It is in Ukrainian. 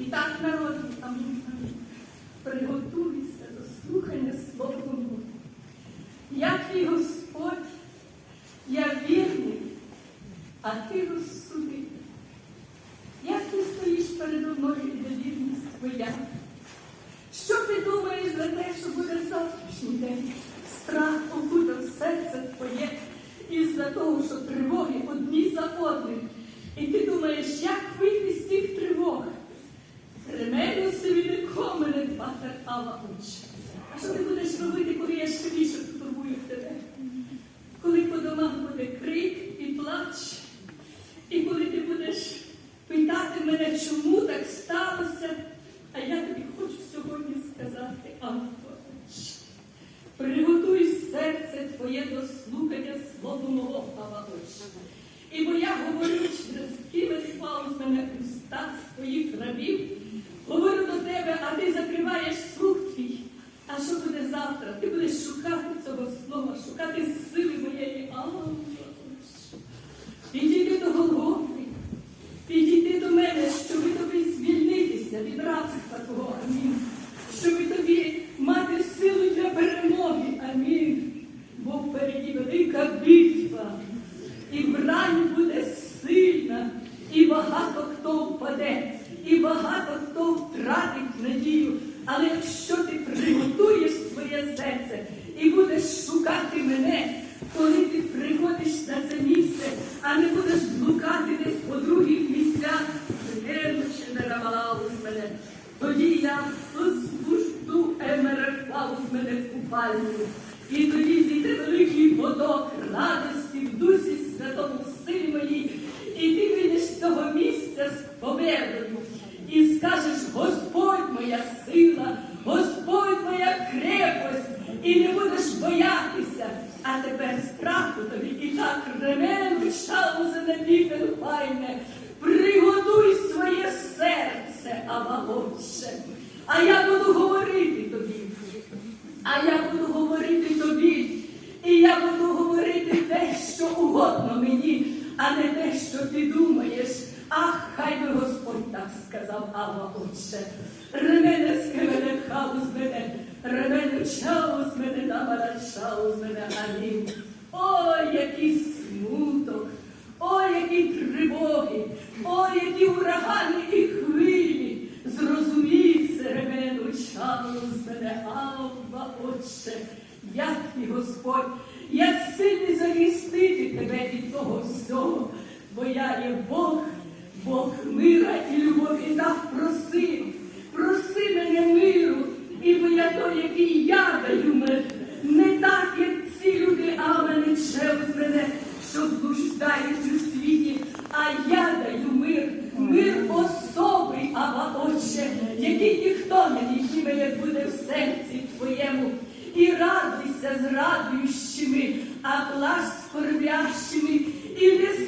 І так народ, амінь, амінь, приготуйся до слухання Слова Божого. Як Господь, я вірний, а ти розсуди. Як ти стоїш передо мною і де вірність твоя? Що ти думаєш за те, що буде завтрашній день? Страх окутав серце твоє із-за того, що тривоги одні за одним. І ти думаєш, як вийти з цих тривог? Ремелю сивідико мене патер Авауч. А що ти будеш робити, коли я ще більше турбую тебе? Коли по домах буде крик і плач, і коли ти будеш питати мене, чому так сталося, а я тобі хочу сьогодні сказати, Авауч. Приготуй серце твоє до мого Авауч. І бо я говорю через кимось з мене уста своїх рабів, говорю до тебе, а ти закриваєш слух твій. А що буде завтра? Ти будеш шукати цього слова, шукати сили моєї Аллах. Підійди до Голгофи, підійди до мене, щоб тобі звільнитися від рабства твого. Амінь. Щоб тобі Бо впереді велика битва. І брань буде сильна, і багато хто впаде, і багато хто втратить надію. Але якщо ти приготуєш своє серце і будеш шукати мене, коли ти приходиш на це місце, а не будеш блукати десь по других місцях, не равалав з мене, тоді я розпущу емерефав з мене в купальню. І тоді зійде великий поток радості в дусі святому силі моїй, і ти вийдеш з цього місця з победою і скажеш, Господь моя сила, Господь моя крепость, і не будеш боятися, а тепер страху тобі і так ремену шалузе на вікен файне, приготуй своє серце, Авалонше, а я буду говорити тобі. А я буду говорити тобі, і я буду говорити те, що угодно мені, а не те, що ти думаєш. Ах, хай би Господь так сказав, Ава Отче. Ремене скемене хаус мене, ремене чаус мене, намара чаус мене, амінь. Ой, який смуток, ой, які тривоги, ой, які урагани і хвилі. Зрозумій це ремену чаус мене, Авва, Отче. Я твій Господь, я сильний захистити тебе від того всього, бо я є Бог, Бог мира і любові. Так проси, проси мене миру, і бо я той, який я даю мир. Не так, як ці люди, а мене через мене, що блуждають у світі, а я даю мир, мир особий, Ава Отче, який ніхто не відніме, як буде в серці твоєму. І радуйся з радуючими, а плач з і неси